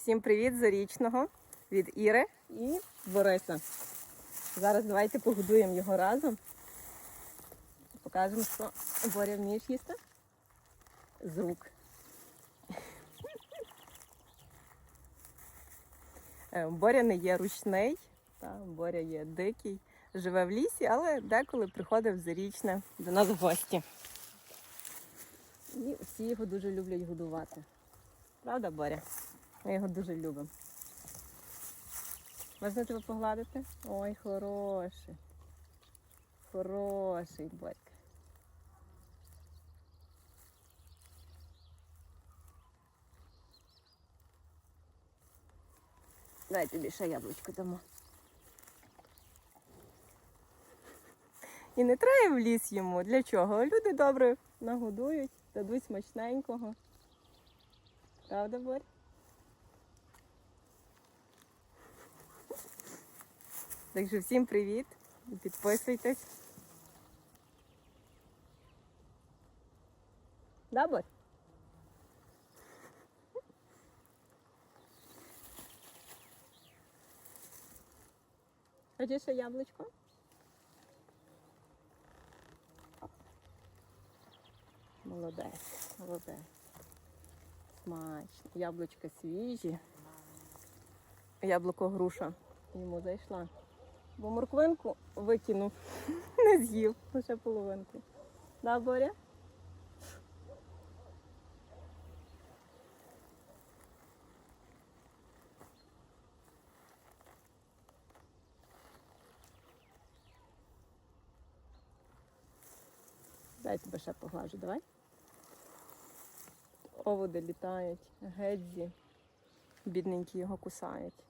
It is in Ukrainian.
Всім привіт з Зарічного від Іри і Бориса. Зараз давайте погодуємо його разом. Покажемо, що Боря вмієш їсти з рук. Е, Боря не є ручний, та, Боря є дикий, живе в лісі, але деколи приходить в Зарічне до нас в гості. І всі його дуже люблять годувати. Правда, Боря? Ми його дуже любимо. Можна тебе погладити? Ой, хороший. Хороший Борька. Дай тобі ще яблучко дамо. І не треба в ліс йому. Для чого? Люди добре нагодують, дадуть смачненького. Правда, Борь? Так що всім привіт. і Підписуйтесь. Да, Борь? Хочеш ще яблучко? Молодець, молодець. Смачно. Яблучка свіжі. Яблуко груша йому зайшла. Бо морквинку викинув, не з'їв, лише половинку. Да, Боря? Дай тебе ще поглажу, давай. Оводи літають, гедзі. Бідненькі його кусають.